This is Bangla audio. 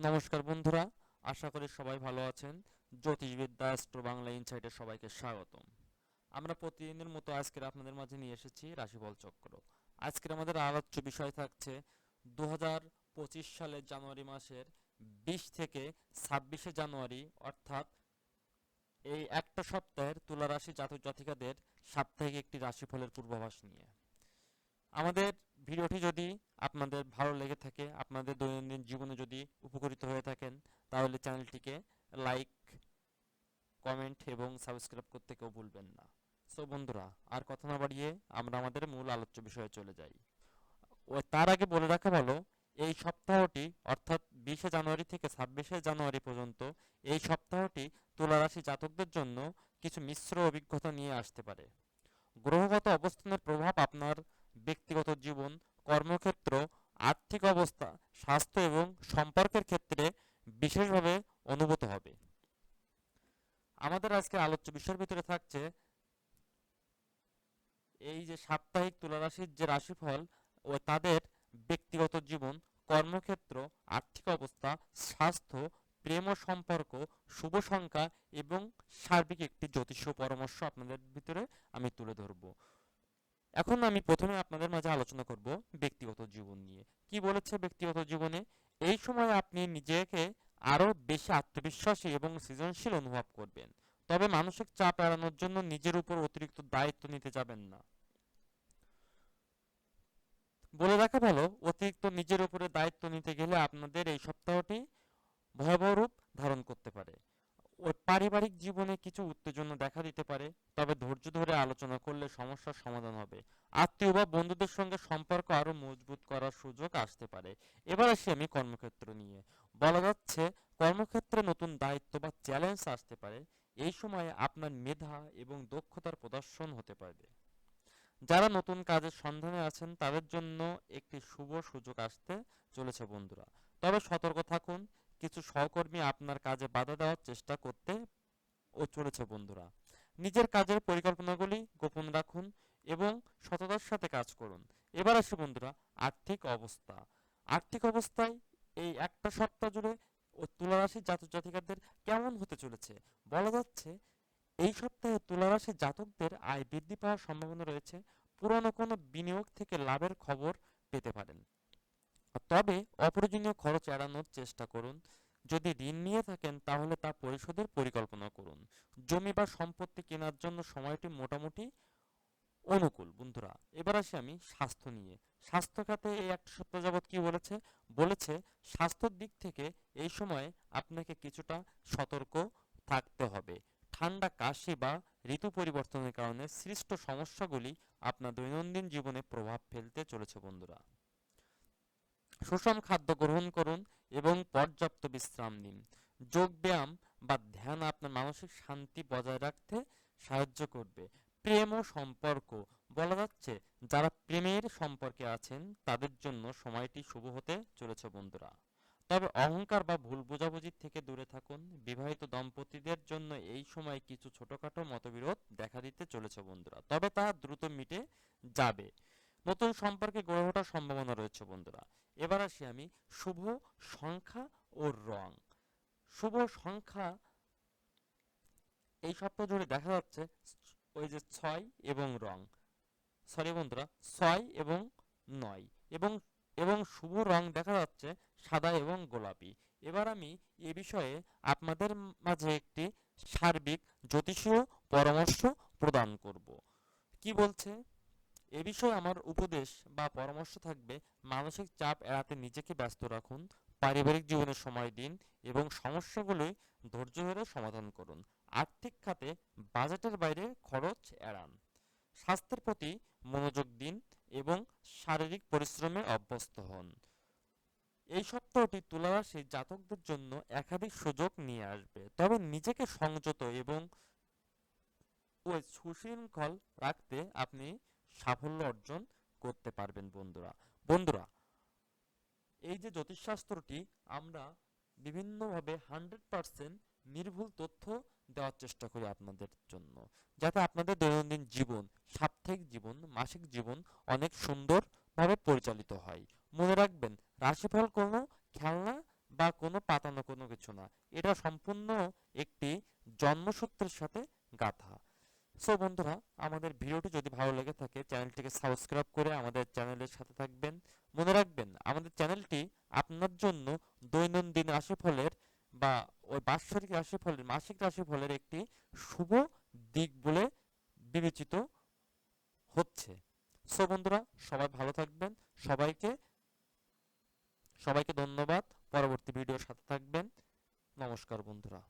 নমস্কার বন্ধুরা, আশা করি সবাই ভালো আছেন। জ্যোতিষবিদ্যা, অ্যাস্ট্রো বাংলা ইনসাইটে সবাইকে স্বাগতম। আমরা প্রতিদিনের মতো আজকের আপনাদের মাঝে নিয়ে এসেছি রাশিফল চক্র। আজকের আমাদের আলোচ্য বিষয় থাকছে দু সালের জানুয়ারি মাসের বিশ থেকে ছাব্বিশে জানুয়ারি, অর্থাৎ এই একটা সপ্তাহের তুলা রাশি জাতক জাতিকাদের সাপ্তাহিক একটি রাশিফলের পূর্বাভাস নিয়ে। আমাদের ভিডিওটি যদি আপনাদের ভালো লেগে থাকে, আপনাদের দৈনন্দিন জীবনে যদি উপকৃত হয়ে থাকেন, তাহলে চ্যানেলটিকে লাইক, কমেন্ট এবং সাবস্ক্রাইব করতে কেউ ভুলবেন না। সো বন্ধুরা, আর কথা না বাড়িয়ে আমরা আমাদের মূল আলোচ্য বিষয়ে চলে যাই। তার আগে বলে রাখা ভালো, এই সপ্তাহটি, অর্থাৎ বিশে জানুয়ারি থেকে ছাব্বিশে জানুয়ারি পর্যন্ত, এই সপ্তাহটি তুলারাশি জাতকদের জন্য কিছু মিশ্র অভিজ্ঞতা নিয়ে আসতে পারে। গ্রহগত অবস্থানের প্রভাব আপনার ব্যক্তিগত জীবন, কর্মক্ষেত্র, আর্থিক অবস্থা, স্বাস্থ্য এবং সম্পর্কের ক্ষেত্রে বিশেষভাবে অনুভূত হবে। আমাদের আজকে আলোচ্য বিষয়ের ভিতরে থাকছে এই যে সাপ্তাহিক তুলারাশির যে রাশিফল ও তাদের ব্যক্তিগত জীবন, কর্মক্ষেত্র, আর্থিক অবস্থা, স্বাস্থ্য, প্রেম ও সম্পর্ক, শুভ সংখ্যা এবং সার্বিক একটি জ্যোতিষ পরামর্শ আপনাদের ভিতরে আমি তুলে ধরবো। এখন আমি প্রথমে আপনাদের মাঝে আলোচনা করব ব্যক্তিগত জীবন নিয়ে। কি বলেছে ব্যক্তিগত জীবনে? এই সময় আপনি নিজেকে আরও বেশি আত্মবিশ্বাসী এবং সৃজনশীল অনুভব করবেন। তবে মানসিক চাপ এড়ানোর জন্য নিজের উপর অতিরিক্ত দায়িত্ব নিতে যাবেন না। বলে রাখা ভালো, অতিরিক্ত নিজের উপরে দায়িত্ব নিতে গেলে আপনাদের এই সপ্তাহটি ভয়াবহ রূপ ধারণ করতে পারে। পারিবারিক জীবনে কিছু উত্তেজনা দেখা দিতে পারে, তবে ধৈর্য ধরে আলোচনা করলে সমস্যার সমাধান হবে। আত্মীয় বা বন্ধুদের সঙ্গে সম্পর্ক আরও মজবুত করার সুযোগ আসতে পারে। এবার আসি আমি কর্মক্ষেত্র নিয়ে। বলা যাচ্ছে, কর্মক্ষেত্রে নতুন দায়িত্ব বা চ্যালেঞ্জ আসতে পারে। এই সময়ে আপনার মেধা এবং দক্ষতার প্রদর্শন হতে পারবে। যারা নতুন কাজের সন্ধানে আছেন, তাদের জন্য একটি শুভ সুযোগ আসতে চলেছে বন্ধুরা। তবে সতর্ক থাকুন কিছু সহকর্মী আপনার কাজে বাধা দেওয়ার চেষ্টা করতে ও চলেছে বন্ধুরা। নিজের কাজের পরিকল্পনাগুলি গোপন রাখুন এবং সততার সাথে কাজ করুন। এবার আসি বন্ধুরা, আর্থিক অবস্থা। আর্থিক অবস্থায় এই একটা সপ্তাহ জুড়ে ও তুলারাশির জাতক জাতিকাদের কেমন হতে চলেছে? বলা যাচ্ছে, এই সপ্তাহে তুলারাশির জাতকদের আয় বৃদ্ধি পাওয়ার সম্ভাবনা রয়েছে। পুরনো কোনো বিনিয়োগ থেকে লাভের খবর পেতে পারেন। তবে অপ্রয়োজনীয় খরচ এড়ানোর চেষ্টা করুন। যদি ঋণ নিয়ে থাকেন, তাহলে তা পরিশোধের পরিকল্পনা করুন। জমি বা সম্পত্তি কেনার জন্য সময়টি মোটামুটি অনুকূল। বন্ধুরা, এবার আসি আমি স্বাস্থ্য নিয়ে। স্বাস্থ্য খাতে এই একটা সপ্তাহ যাবৎ কি বলেছে? বলেছে, স্বাস্থ্যের দিক থেকে এই সময়ে আপনাকে কিছুটা সতর্ক থাকতে হবে। ঠান্ডা, কাশি বা ঋতু পরিবর্তনের কারণে সৃষ্ট সমস্যাগুলি আপনার দৈনন্দিন জীবনে প্রভাব ফেলতে চলেছে, বন্ধুরা। সুষম খাদ্য গ্রহণ করুন এবং পর্যাপ্ত বিশ্রাম নিন। যোগ ব্যায়াম বা ধ্যান আপনার মানসিক শান্তি বজায় রাখতে সাহায্য করবে। প্রেম ও সম্পর্ক, বলা যাচ্ছে যারা প্রেমের সম্পর্কে আছেন তাদের জন্য সময়টি শুভ হতে চলেছে বন্ধুরা। তবে অহংকার বা ভুল বোঝাবুঝির থেকে দূরে থাকুন। বিবাহিত দম্পতিদের জন্য এই সময় কিছু ছোটখাটো মতবিরোধ দেখা দিতে চলেছে বন্ধুরা। তবে তা দ্রুত মিটে যাবে। নতুন সম্পর্কে গড়ে ওঠার সম্ভাবনা রয়েছে বন্ধুরা। এবার আসি আমি শুভ সংখ্যা ও রং। শুভ সংখ্যা এই সপ্তাহ জুড়ে দেখা যাচ্ছে ওই যে ছয় এবং রং। সরি বন্ধুরা, ছয় এবং নয়। এবং এবং শুভ রং দেখা যাচ্ছে সাদা এবং গোলাপি। এবার আমি এ বিষয়ে আপনাদের মাঝে একটি সার্বিক জ্যোতিষীয় পরামর্শ প্রদান করব। কি বলছে? এ বিষয়ে আমার উপদেশ বা পরামর্শ থাকবে, মানসিক চাপ এড়াতে নিজেকে ব্যস্ত রাখুন, পারিবারিক জীবনে সময় দিন এবং সমস্যাগুলি ধৈর্য ধরে সমাধান করুন। আর্থিক খাতে বাজেটের বাইরে খরচ এড়ান। স্বাস্থ্যের প্রতি মনোযোগ দিন এবং শারীরিক পরিশ্রমে অভ্যস্ত হন। এই সপ্তাহটি তুলারাশি জাতকদের জন্য একাধিক সুযোগ নিয়ে আসবে। তবে নিজেকে সংযত এবং সুশৃঙ্খল রাখতে আপনি সাফল্য অর্জন করতে পারবেন বন্ধুরা। বন্ধুরা, এই যে জ্যোতিষশাস্ত্রটি, আমরা বিভিন্নভাবে হান্ড্রেড পার্সেন্ট নির্ভুল তথ্য দেওয়ার চেষ্টা করি আপনাদের জন্য, যাতে আপনাদের দৈনন্দিন জীবন, সাপ্তাহিক জীবন, মাসিক জীবন অনেক সুন্দরভাবে পরিচালিত হয়। মনে রাখবেন, রাশিফল কোনো খেলনা বা কোনো পাতানো কোনো কিছু না, এটা সম্পূর্ণ একটি জন্মসূত্রের সাথে গাঁথা। সো বন্ধুরা, আমাদের ভিডিওটি যদি ভালো লেগে থাকে, চ্যানেলটিকে সাবস্ক্রাইব করে আমাদের চ্যানেলের সাথে থাকবেন। মনে রাখবেন, আমাদের চ্যানেলটি আপনার জন্য দৈনন্দিন রাশিফলের বা ওই বাৎসরিক রাশিফলের, মাসিক রাশিফলের একটি শুভ দিক বলে বিবেচিত হচ্ছে। সো বন্ধুরা, সবাই ভালো থাকবেন, সবাইকে সবাইকে ধন্যবাদ। পরবর্তী ভিডিওর সাথে থাকবেন। নমস্কার বন্ধুরা।